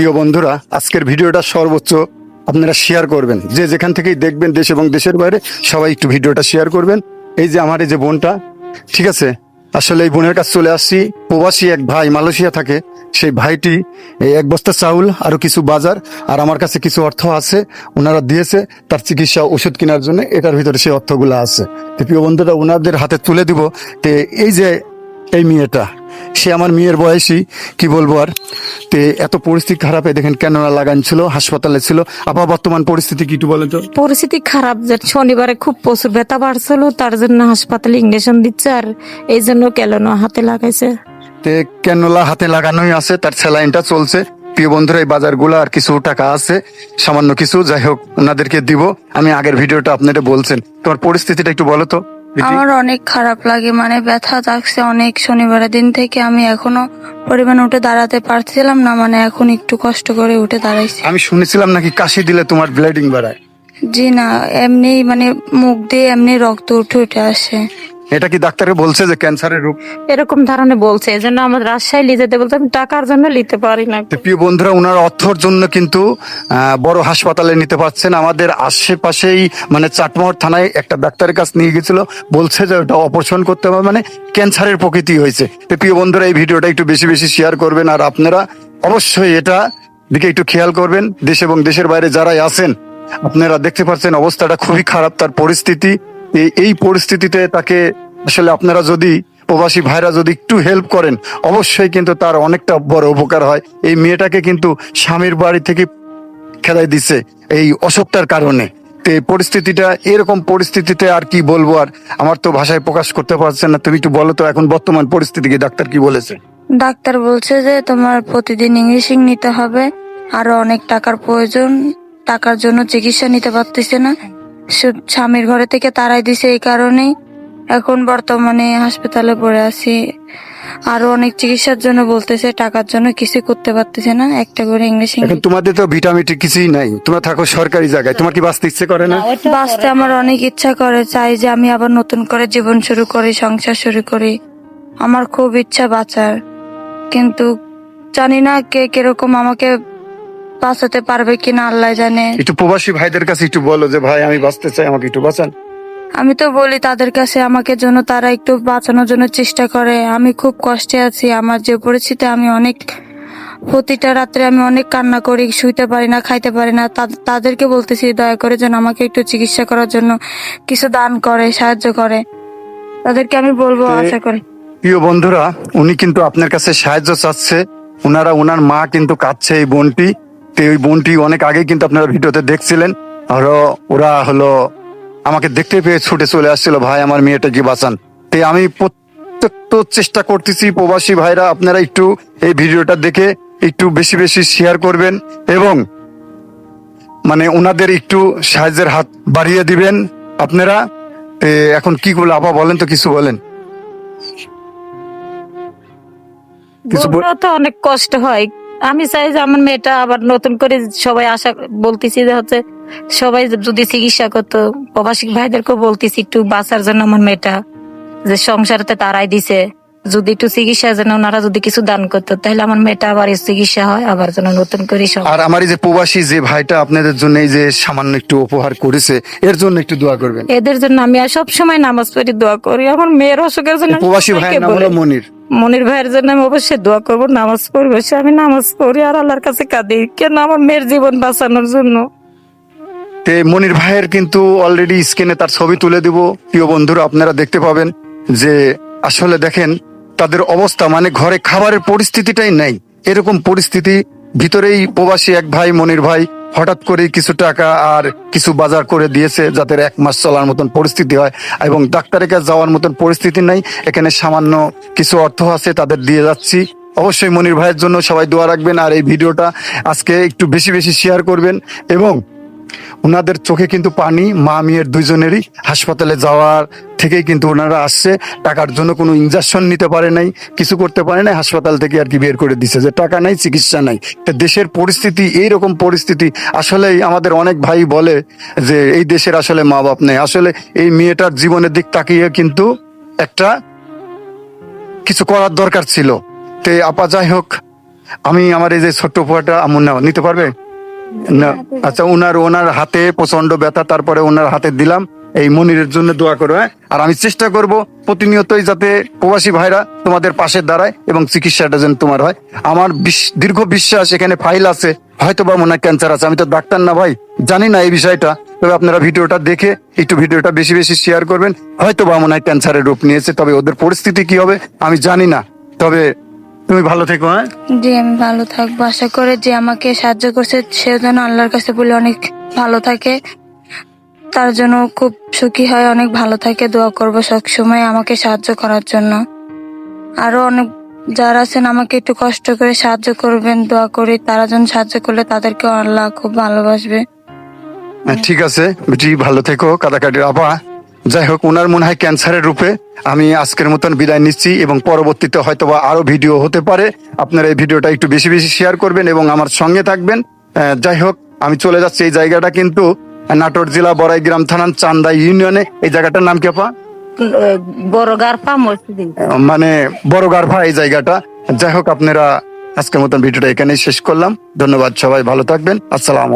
প্রিয় বন্ধুরা, আজকের ভিডিওটা সর্বোচ্চ আপনারা শেয়ার করবেন। যে যেখান থেকেই দেখবেন দেশ এবং দেশের বাইরে, সবাই একটু ভিডিওটা শেয়ার করবেন। এই যে আমার এই যে বোনটা, ঠিক আছে? আসলে এই বোনের কাছে চলে আসছি। প্রবাসী এক ভাই মালয়েশিয়া থাকে। সেই ভাইটি এই এক বস্তা চাউল, আরও কিছু বাজার, আর আমার কাছে কিছু অর্থ আছে, ওনারা দিয়েছে, তার চিকিৎসা ওষুধ কেনার জন্য, এটার ভিতরে সেই অর্থগুলো আছে। তো প্রিয় বন্ধুরা, ওনাদের হাতে তুলে দিব। তে এই যে এই মেয়েটা সে আমার মেয়ের বয়সী কি বলব আর? তে এত পরিস্থিতি খারাপ খারাপে দেখেন কেন লাগান ছিল হাসপাতালে ছিল। আবার বর্তমান পরিস্থিতি কি একটু বলেন তো? পরিস্থিতি খারাপ যে শনিবারে খুব প্রচুর ব্যথা বাড়ছিল তার জন্য হাসপাতালে ইঞ্জেকশন দিচ্ছে আর এই জন্য কেলনো হাতে লাগাইছে। তে ক্যানোলা হাতে লাগানোই আছে তার স্যালাইনটা চলছে। প্রিয় বন্ধুরা এই বাজারগুলো আর কিছু টাকা আছে সামান্য কিছু যাই হোক ওনাদেরকে দিব। আমি আগের ভিডিওটা আপনারা বলছেন। তোমার পরিস্থিতিটা একটু বলো তো। আমার অনেক খারাপ লাগে মানে ব্যথা থাকছে অনেক শনিবার দিন থেকে। আমি এখনও পরিমাণে উঠে দাঁড়াতে পারছিলাম না মানে এখন একটু কষ্ট করে উঠে দাঁড়াইছি। আমি শুনেছিলাম নাকি কাশি দিলে তোমার ব্লিডিং বাড়ায়? জি না এমনি মানে মুখ দিয়ে এমনি রক্ত উঠে উঠে আসে। এটা কি ডাক্তারে বলছে যে ক্যান্সারের রোগ এরকম ধারণে বলছে এই জন্য আমার রাজশাহী নিয়ে যেতে বলতে আমি টাকার জন্য নিতে পারি না। তো প্রিয় বন্ধুরা ওনার অর্থর জন্য কিন্তু বড় হাসপাতালে নিতে পারছেন। আমাদের আশেপাশেই মানে চাটমোহর থানায় একটা ডাক্তারের কাছে নিয়ে গেছিল বলছে যে ওটা অপারেশন করতে হবে মানে ক্যান্সারের প্রকৃতি হয়েছে। তো প্রিয় বন্ধুরা এই ভিডিওটা একটু বেশি বেশি শেয়ার করবেন আর আপনারা অবশ্যই এটা দিকে একটু খেয়াল করবেন। দেশ এবং দেশের বাইরে যারাই আছেন আপনারা দেখতে পাচ্ছেন অবস্থাটা খুবই খারাপ তার পরিস্থিতি। এই- পরিস্থিতিতে তাকে আসলে আপনারা যদি প্রবাসী ভাইরা যদি একটু হেল্প করেন, অবশ্যই কিন্তু তার অনেকটা বড় উপকার হয়। এই মেয়েটাকে কিন্তু স্বামীর বাড়ি থেকে খেদাই দিছে এই অসুখটার কারণে। তো পরিস্থিতিটা, এরকম পরিস্থিতিতে আর কি বলব আর আমার তো ভাষায় প্রকাশ করতে পারছেন না। তুমি একটু বলো তো, এখন বর্তমান পরিস্থিতি কি ডাক্তার কি বলেছে? ডাক্তার বলছে যে তোমার প্রতিদিন ইংলিশিং নিতে হবে, আরও অনেক টাকার প্রয়োজন, টাকার জন্য চিকিৎসা নিতে পারতেছে না। স্বামীর ঘরে থেকে তারাই দিছে এই কারণেই এখন বর্তমানে হাসপাতালে পড়ে আছি। আরও অনেক চিকিৎসার জন্য বলতেছে টাকার জন্য কিছু করতে পারতেছে না একটা করে ইংলিশ এখন তোমাদের তো ভিটামিন কিছুই নাই তোমরা থাকো সরকারি জায়গায় তোমার কি বাঁচতে ইচ্ছে করে না? বাঁচতে আমার অনেক ইচ্ছা করে চাই যে আমি আবার নতুন করে জীবন শুরু করি সংসার শুরু করি। আমার খুব ইচ্ছা বাঁচার কিন্তু জানি না কে কীরকম আমাকে বাঁচাতে পারবে কিনা আল্লাহ জানে। একটু প্রবাসী ভাইদের কাছে একটু বলো যে ভাই আমি বাঁচতে চাই আমাকে একটু বাঁচান। আমি তো বলি তাদের কাছে আমাকে জন্য তারা একটু বাঁচানোর জন্য চেষ্টা করে। আমি খুব কষ্টে আছি আমার যে পরিস্থিতি আমি অনেক প্রতিটা রাত্রে আমি অনেক কান্না করি শুইতে পারি না খাইতে পারি না। তাদেরকে বলতেছি দয়া করে যেন আমাকে একটু চিকিৎসা করার জন্য কিছু দান করে সাহায্য করে। তাদেরকে আমি বলব আশা করি। প্রিয় বন্ধুরা উনি কিন্তু আপনার কাছে সাহায্য চাচ্ছে। ওনারা ওনার মা কিন্তু কাঁদছে এই বোনটি। তো ওই বোনটি অনেক আগে কিন্তু আপনারা ভিডিওতে দেখছিলেন। আর ওরা হলো আমাকে দেখতে পেয়ে ছুটে চলে আসছিল, ভাই, আমার মেয়েটাকে বাঁচান? তো আমি প্রত্যেক চেষ্টা করতেছি, প্রবাসী ভাইরা, আপনারা একটু এই ভিডিওটা দেখে একটু বেশি বেশি শেয়ার করবেন এবং মানে ওনাদের একটু সাহায্যের হাত বাড়িয়ে দিবেন আপনারা। এখন কি করল আপা বলেন তো, কিছু বলেন। কিছু তো অনেক কষ্ট হয় আমি চাই যে আমার মেয়েটা আবার নতুন করে সবাই আশা বলতেছি যে হচ্ছে সবাই যদি চিকিৎসা করতো প্রবাসী ভাইদেরকেও বলতেছি একটু বাঁচার জন্য আমার মেয়েটা যে সংসারতে তারাই দিছে। যদি একটু চিকিৎসার জন্য ওনারা যদি কিছু দান করতো তাহলে আমার মেয়েটা আবার চিকিৎসা হয় আবার যেন নতুন করে সব আর আমার এই যে প্রবাসী যে ভাইটা আপনাদের জন্য এই যে সামান্য একটু উপহার করেছে এর জন্য একটু দোয়া করবেন। এদের জন্য আমি সব সময় নামাজ পড়ি দোয়া করি আমার মেয়ের অসুখের জন্য প্রবাসী ভাই ভাইয়ের নাম হলো মনির। মনির ভাইয়ের জন্য আমি অবশ্যই দোয়া করব, নামাজ পড়ব। সে আমি নামাজ পড়ি আর আল্লাহর কাছে কাঁদি। কেন আমার মেয়ের জীবন বাঁচানোর জন্য? মনির ভাইয়ের কিন্তু অলরেডি স্ক্রিনে তার ছবি তুলে দিব। প্রিয় বন্ধুরা, আপনারা দেখতে পাবেন যে আসলে দেখেন, তাদের অবস্থা মানে ঘরে খাবারের পরিস্থিতিটাই নাই। এরকম পরিস্থিতি, ভিতরেই প্রবাসী এক ভাই, মনির ভাই হঠাৎ করে কিছু টাকা আর কিছু বাজার করে দিয়েছে যাতে এক মাস চলার মতন পরিস্থিতি হয় এবং ডাক্তারের কাছে যাওয়ার মতন পরিস্থিতি নাই। এখানে সামান্য কিছু অর্থ আছে, তাদের দিয়ে যাচ্ছি। অবশ্যই মনির ভাইয়ের জন্য সবাই দোয়া রাখবেন আর এই ভিডিওটা আজকে একটু বেশি বেশি শেয়ার করবেন এবং ওনাদের চোখে কিন্তু পানি, মা মেয়ের দুইজনেরই হাসপাতালে যাওয়ার থেকেই কিন্তু ওনারা আসছে। টাকার জন্য কোনো ইনজেকশন নিতে পারে নাই, কিছু করতে পারে নাই, হাসপাতাল থেকে আর কি বের করে দিছে যে টাকা নাই, চিকিৎসা নাই। দেশের পরিস্থিতি, এইরকম পরিস্থিতি আসলেই আমাদের অনেক ভাই বলে যে এই দেশের আসলে মা বাপ নেই। আসলে এই মেয়েটার জীবনের দিক তাকিয়ে কিন্তু একটা কিছু করার দরকার ছিল। তে আপা যাই হোক, আমি আমার এই যে ছোট্ট উপহারটা আমার নিতে পারবে? না আচ্ছা ওনার ওনার হাতে প্রচণ্ড ব্যথা, তারপরে ওনার হাতে দিলাম। এই মনিরের জন্য দোয়া করো হ্যাঁ? আর আমি চেষ্টা করব প্রতিনিয়তই যাতে প্রবাসী ভাইরা তোমাদের পাশে দাঁড়ায় এবং চিকিৎসাটা যেন তোমার হয়। আমার দীর্ঘ বিশ্বাস, এখানে ফাইল আছে হয়তো বা মনে ক্যান্সার আছে, আমি তো ডাক্তার না ভাই, জানি না এই বিষয়টা। তবে আপনারা ভিডিওটা দেখে একটু ভিডিওটা বেশি বেশি শেয়ার করবেন। হয়তো বা মনে হয় ক্যান্সারের রূপ নিয়েছে, তবে ওদের পরিস্থিতি কি হবে, আমি জানি না। তবে তুমি ভালো থেকো হ্যাঁ? জি আমি ভালো থাকব। আশা করে যে আমাকে সাহায্য করছে। সে যেন আল্লাহর কাছে বলে অনেক ভালো থাকে। তার জন্য খুব সুখী হয় অনেক ভালো থাকে। দোয়া করব সবসময় আমাকে সাহায্য করার জন্য। আরও অনেক যারা আছেন আমাকে একটু কষ্ট করে সাহায্য করবেন দোয়া করি। তারা যেন সাহায্য করলে তাদেরকে আল্লাহ খুব ভালোবাসবে। হ্যাঁ, ঠিক আছে। বেটি ভালো থেকো। কাটাকাটির আপা। যাই হোক ওনার মনে হয় ক্যান্সারের রূপে আমি আজকের মতন বিদায় নিচ্ছি এবং পরবর্তীতে হয়তো বা আরও ভিডিও হতে পারে। আপনারা এই ভিডিওটা একটু বেশি বেশি শেয়ার করবেন এবং আমার সঙ্গে থাকবেন। যাই হোক আমি চলে যাচ্ছি এই জায়গাটা কিন্তু নাটোর জেলা বড়াইগ্রাম থানার চান্দা ইউনিয়নে। এই জায়গাটার নাম কি আপা? বড় গারপা মসজিদ। মানে বড় গারফা এই জায়গাটা। যাই হোক আপনারা আজকের মতন ভিডিওটা এখানেই শেষ করলাম। ধন্যবাদ সবাই ভালো থাকবেন। আসসালাম